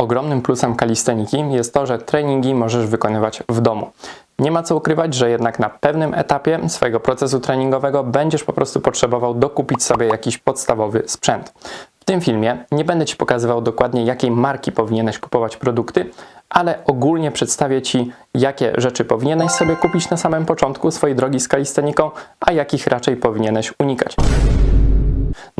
ogromnym plusem kalisteniki jest to, że treningi możesz wykonywać w domu. Nie ma co ukrywać, że jednak na pewnym etapie swojego procesu treningowego będziesz po prostu potrzebował dokupić sobie jakiś podstawowy sprzęt. W tym filmie nie będę Ci pokazywał dokładnie, jakiej marki powinieneś kupować produkty, ale ogólnie przedstawię Ci, jakie rzeczy powinieneś sobie kupić na samym początku swojej drogi z kalisteniką, a jakich raczej powinieneś unikać.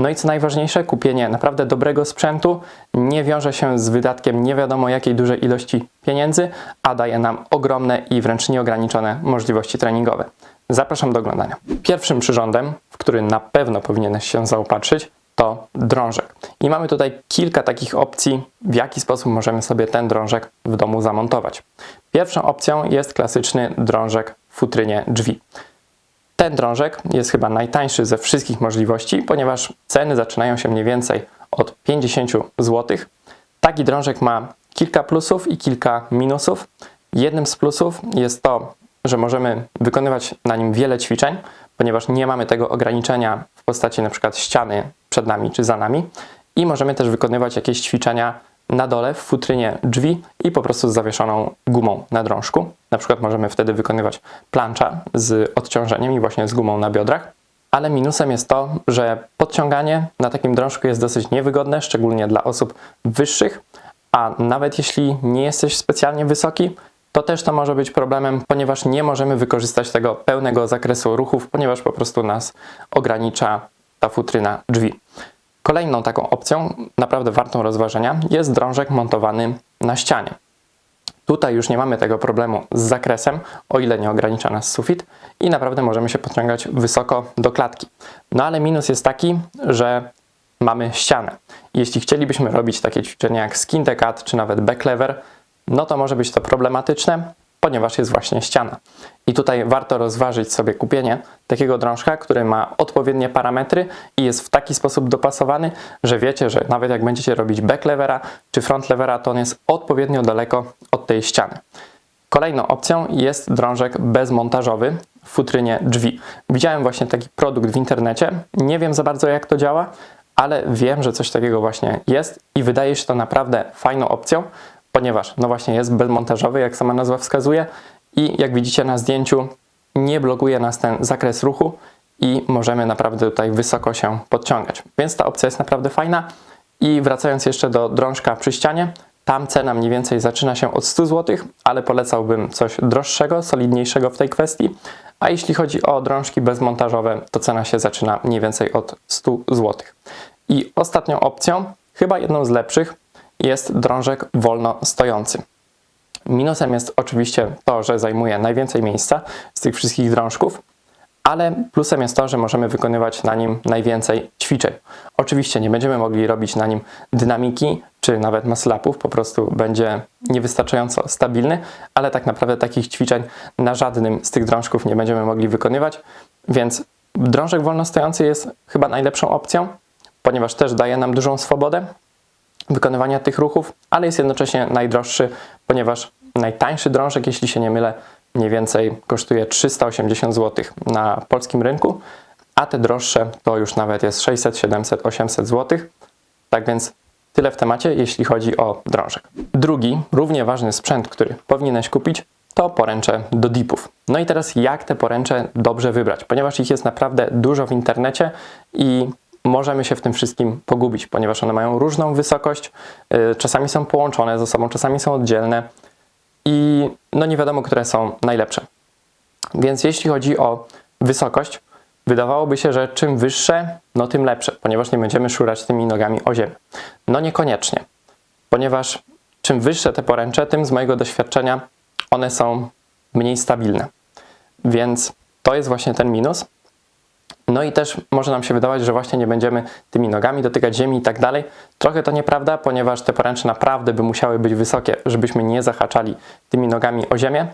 No i co najważniejsze, kupienie naprawdę dobrego sprzętu nie wiąże się z wydatkiem nie wiadomo jakiej dużej ilości pieniędzy, a daje nam ogromne i wręcz nieograniczone możliwości treningowe. Zapraszam do oglądania. Pierwszym przyrządem, w który na pewno powinieneś się zaopatrzyć, to drążek. I mamy tutaj kilka takich opcji, w jaki sposób możemy sobie ten drążek w domu zamontować. Pierwszą opcją jest klasyczny drążek w futrynie drzwi. Ten drążek jest chyba najtańszy ze wszystkich możliwości, ponieważ ceny zaczynają się mniej więcej od 50 zł. Taki drążek ma kilka plusów i kilka minusów. Jednym z plusów jest to, że możemy wykonywać na nim wiele ćwiczeń, ponieważ nie mamy tego ograniczenia w postaci przykład ściany przed nami czy za nami i możemy też wykonywać jakieś ćwiczenia na dole w futrynie drzwi i po prostu z zawieszoną gumą na drążku. Na przykład możemy wtedy wykonywać plancza z odciążeniem i właśnie z gumą na biodrach. Ale minusem jest to, że podciąganie na takim drążku jest dosyć niewygodne, szczególnie dla osób wyższych, a nawet jeśli nie jesteś specjalnie wysoki, to też to może być problemem, ponieważ nie możemy wykorzystać tego pełnego zakresu ruchów, ponieważ po prostu nas ogranicza ta futryna drzwi. Kolejną taką opcją, naprawdę wartą rozważenia, jest drążek montowany na ścianie. Tutaj już nie mamy tego problemu z zakresem, o ile nie ogranicza nas sufit i naprawdę możemy się podciągać wysoko do klatki. No ale minus jest taki, że mamy ścianę. Jeśli chcielibyśmy robić takie ćwiczenia jak skin the cat czy nawet back lever, no to może być to problematyczne, ponieważ jest właśnie ściana. I tutaj warto rozważyć sobie kupienie takiego drążka, który ma odpowiednie parametry i jest w taki sposób dopasowany, że wiecie, że nawet jak będziecie robić back levera czy front levera, to on jest odpowiednio daleko od tej ściany. Kolejną opcją jest drążek bezmontażowy w futrynie drzwi. Widziałem właśnie taki produkt w internecie. Nie wiem za bardzo jak to działa, ale wiem, że coś takiego właśnie jest i wydaje się to naprawdę fajną opcją, ponieważ no właśnie jest bezmontażowy, jak sama nazwa wskazuje i jak widzicie na zdjęciu nie blokuje nas ten zakres ruchu i możemy naprawdę tutaj wysoko się podciągać. Więc ta opcja jest naprawdę fajna i wracając jeszcze do drążka przy ścianie, tam cena mniej więcej zaczyna się od 100 zł, ale polecałbym coś droższego, solidniejszego w tej kwestii. A jeśli chodzi o drążki bezmontażowe, to cena się zaczyna mniej więcej od 100 zł. I ostatnią opcją, chyba jedną z lepszych, jest drążek wolno stojący. Minusem jest oczywiście to, że zajmuje najwięcej miejsca z tych wszystkich drążków, ale plusem jest to, że możemy wykonywać na nim najwięcej ćwiczeń. Oczywiście nie będziemy mogli robić na nim dynamiki czy nawet muscle-upów, po prostu będzie niewystarczająco stabilny, ale tak naprawdę takich ćwiczeń na żadnym z tych drążków nie będziemy mogli wykonywać, więc drążek wolno stojący jest chyba najlepszą opcją, ponieważ też daje nam dużą swobodę, wykonywania tych ruchów, ale jest jednocześnie najdroższy, ponieważ najtańszy drążek, jeśli się nie mylę, mniej więcej kosztuje 380 zł na polskim rynku, a te droższe to już nawet jest 600, 700, 800 zł. Tak więc tyle w temacie, jeśli chodzi o drążek. Drugi, równie ważny sprzęt, który powinieneś kupić, to poręcze do dipów. No i teraz jak te poręcze dobrze wybrać, ponieważ ich jest naprawdę dużo w internecie i możemy się w tym wszystkim pogubić, ponieważ one mają różną wysokość, y, czasami są połączone ze sobą, czasami są oddzielne i no nie wiadomo, które są najlepsze. Więc jeśli chodzi o wysokość, wydawałoby się, że czym wyższe, no tym lepsze, ponieważ nie będziemy szurać tymi nogami o ziemię. No niekoniecznie, ponieważ czym wyższe te poręcze, tym z mojego doświadczenia one są mniej stabilne. Więc to jest właśnie ten minus. No i też może nam się wydawać, że właśnie nie będziemy tymi nogami dotykać ziemi i tak dalej. Trochę to nieprawda, ponieważ te poręcze naprawdę by musiały być wysokie, żebyśmy nie zahaczali tymi nogami o ziemię.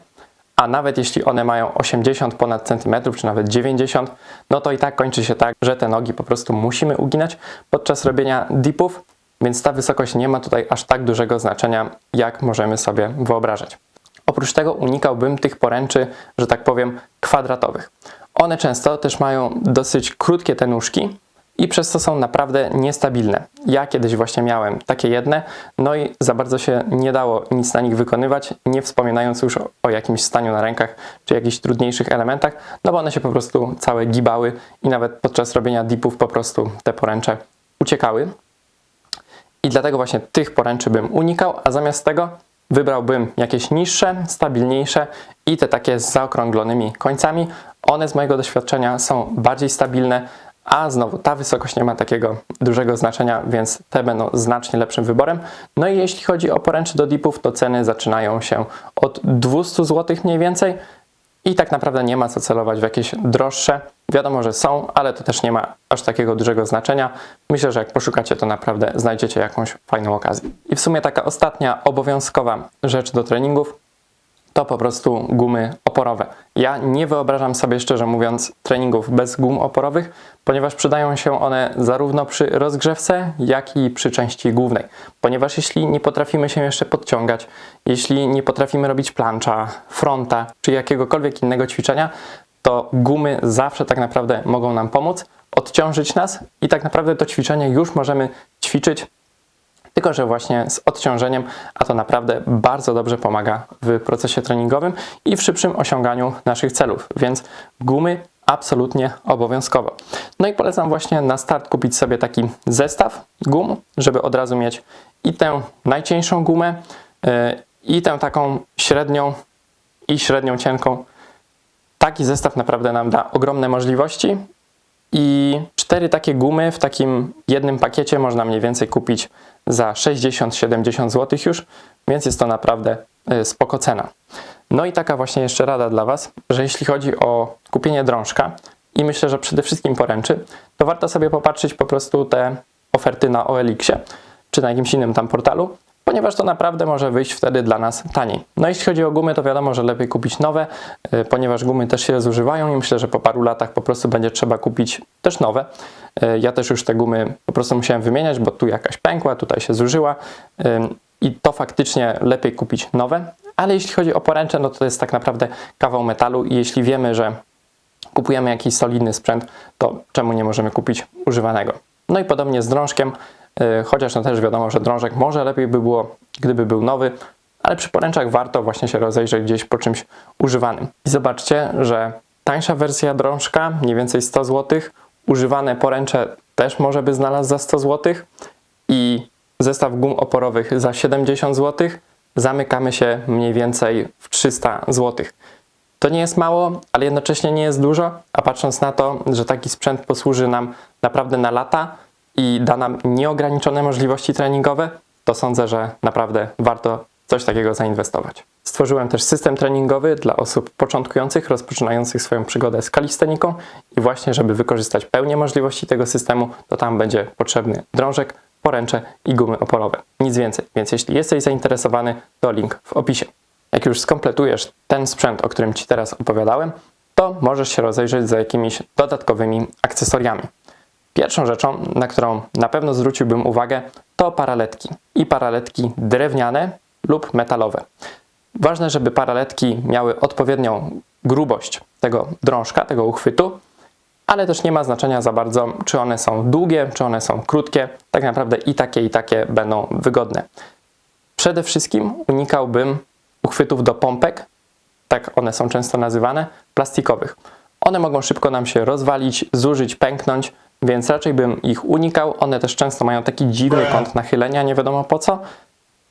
A nawet jeśli one mają 80 ponad centymetrów, czy nawet 90, no to i tak kończy się tak, że te nogi po prostu musimy uginać podczas robienia dipów, więc ta wysokość nie ma tutaj aż tak dużego znaczenia, jak możemy sobie wyobrażać. Oprócz tego unikałbym tych poręczy, że tak powiem, kwadratowych. One często też mają dosyć krótkie te nóżki i przez to są naprawdę niestabilne. Ja kiedyś właśnie miałem takie jedne, no i za bardzo się nie dało nic na nich wykonywać, nie wspominając już o, jakimś staniu na rękach czy jakichś trudniejszych elementach, no bo one się po prostu całe gibały i nawet podczas robienia dipów po prostu te poręcze uciekały. I dlatego właśnie tych poręczy bym unikał, a zamiast tego wybrałbym jakieś niższe, stabilniejsze i te takie z zaokrąglonymi końcami. One z mojego doświadczenia są bardziej stabilne, a znowu ta wysokość nie ma takiego dużego znaczenia, więc te będą znacznie lepszym wyborem. No i jeśli chodzi o poręcze do dipów, to ceny zaczynają się od 200 zł mniej więcej i tak naprawdę nie ma co celować w jakieś droższe. Wiadomo, że są, ale to też nie ma aż takiego dużego znaczenia. Myślę, że jak poszukacie, to naprawdę znajdziecie jakąś fajną okazję. I w sumie taka ostatnia obowiązkowa rzecz do treningów to po prostu gumy oporowe. Ja nie wyobrażam sobie, szczerze mówiąc, treningów bez gum oporowych, ponieważ przydają się one zarówno przy rozgrzewce, jak i przy części głównej. Ponieważ jeśli nie potrafimy się jeszcze podciągać, jeśli nie potrafimy robić plancza, fronta czy jakiegokolwiek innego ćwiczenia, to gumy zawsze tak naprawdę mogą nam pomóc, odciążyć nas i tak naprawdę to ćwiczenie już możemy ćwiczyć tylko że właśnie z odciążeniem, a to naprawdę bardzo dobrze pomaga w procesie treningowym i w szybszym osiąganiu naszych celów, więc gumy absolutnie obowiązkowo. No i polecam właśnie na start kupić sobie taki zestaw gum, żeby od razu mieć i tę najcieńszą gumę, yy, i tę taką średnią i średnią cienką. Taki zestaw naprawdę nam da ogromne możliwości i cztery takie gumy w takim jednym pakiecie można mniej więcej kupić za 60-70 zł już, więc jest to naprawdę y, spoko cena. No i taka właśnie jeszcze rada dla Was, że jeśli chodzi o kupienie drążka i myślę, że przede wszystkim poręczy, to warto sobie popatrzeć po prostu te oferty na OLX-ie czy na jakimś innym tam portalu ponieważ to naprawdę może wyjść wtedy dla nas taniej. No jeśli chodzi o gumy, to wiadomo, że lepiej kupić nowe, y, ponieważ gumy też się zużywają i myślę, że po paru latach po prostu będzie trzeba kupić też nowe. Y, ja też już te gumy po prostu musiałem wymieniać, bo tu jakaś pękła, tutaj się zużyła y, i to faktycznie lepiej kupić nowe, ale jeśli chodzi o poręcze, no to jest tak naprawdę kawał metalu i jeśli wiemy, że kupujemy jakiś solidny sprzęt, to czemu nie możemy kupić używanego? No i podobnie z drążkiem, chociaż no też wiadomo, że drążek może lepiej by było, gdyby był nowy, ale przy poręczach warto właśnie się rozejrzeć gdzieś po czymś używanym. I zobaczcie, że tańsza wersja drążka, mniej więcej 100 zł, używane poręcze też może by znalazł za 100 zł i zestaw gum oporowych za 70 zł, zamykamy się mniej więcej w 300 zł. To nie jest mało, ale jednocześnie nie jest dużo, a patrząc na to, że taki sprzęt posłuży nam naprawdę na lata, i da nam nieograniczone możliwości treningowe, to sądzę, że naprawdę warto coś takiego zainwestować. Stworzyłem też system treningowy dla osób początkujących, rozpoczynających swoją przygodę z kalisteniką i właśnie, żeby wykorzystać pełnię możliwości tego systemu, to tam będzie potrzebny drążek, poręcze i gumy oporowe. Nic więcej, więc jeśli jesteś zainteresowany, to link w opisie. Jak już skompletujesz ten sprzęt, o którym Ci teraz opowiadałem, to możesz się rozejrzeć za jakimiś dodatkowymi akcesoriami. Pierwszą rzeczą, na którą na pewno zwróciłbym uwagę, to paraletki. I paraletki drewniane lub metalowe. Ważne, żeby paraletki miały odpowiednią grubość tego drążka, tego uchwytu, ale też nie ma znaczenia za bardzo, czy one są długie, czy one są krótkie. Tak naprawdę i takie, i takie będą wygodne. Przede wszystkim unikałbym uchwytów do pompek, tak one są często nazywane, plastikowych. One mogą szybko nam się rozwalić, zużyć, pęknąć, więc raczej bym ich unikał. One też często mają taki dziwny kąt nachylenia, nie wiadomo po co,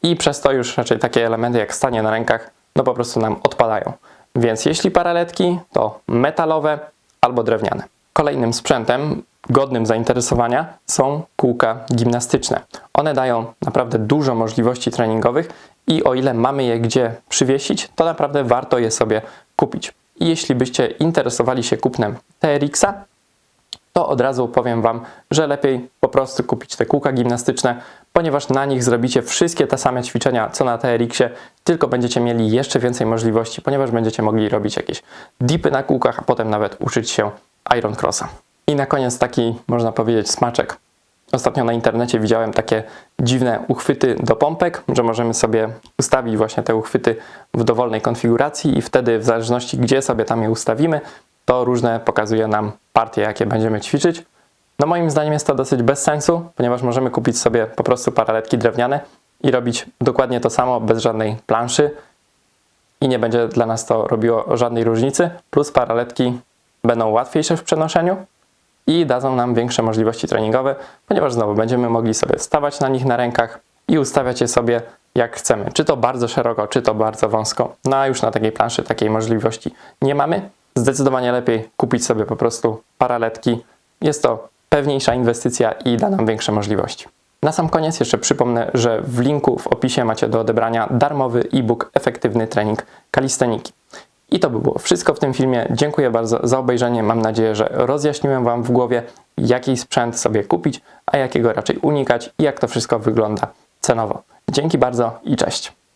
i przez to już raczej takie elementy jak stanie na rękach, no po prostu nam odpadają. Więc jeśli paraletki, to metalowe albo drewniane. Kolejnym sprzętem godnym zainteresowania są kółka gimnastyczne. One dają naprawdę dużo możliwości treningowych i o ile mamy je gdzie przywiesić, to naprawdę warto je sobie kupić. I jeśli byście interesowali się kupnem TRX-a, to od razu powiem Wam, że lepiej po prostu kupić te kółka gimnastyczne, ponieważ na nich zrobicie wszystkie te same ćwiczenia co na TRX-ie, tylko będziecie mieli jeszcze więcej możliwości, ponieważ będziecie mogli robić jakieś dipy na kółkach, a potem nawet uczyć się Iron Crossa. I na koniec taki, można powiedzieć, smaczek. Ostatnio na internecie widziałem takie dziwne uchwyty do pompek, że możemy sobie ustawić właśnie te uchwyty w dowolnej konfiguracji i wtedy w zależności gdzie sobie tam je ustawimy, to różne pokazuje nam partie, jakie będziemy ćwiczyć. No moim zdaniem jest to dosyć bez sensu, ponieważ możemy kupić sobie po prostu paraletki drewniane i robić dokładnie to samo bez żadnej planszy i nie będzie dla nas to robiło żadnej różnicy. Plus paraletki będą łatwiejsze w przenoszeniu i dadzą nam większe możliwości treningowe, ponieważ znowu będziemy mogli sobie stawać na nich na rękach i ustawiać je sobie jak chcemy. Czy to bardzo szeroko, czy to bardzo wąsko. No a już na takiej planszy takiej możliwości nie mamy. Zdecydowanie lepiej kupić sobie po prostu paraletki. Jest to pewniejsza inwestycja i da nam większe możliwości. Na sam koniec jeszcze przypomnę, że w linku w opisie macie do odebrania darmowy e-book Efektywny trening kalisteniki. I to by było wszystko w tym filmie. Dziękuję bardzo za obejrzenie. Mam nadzieję, że rozjaśniłem Wam w głowie, jaki sprzęt sobie kupić, a jakiego raczej unikać i jak to wszystko wygląda cenowo. Dzięki bardzo i cześć.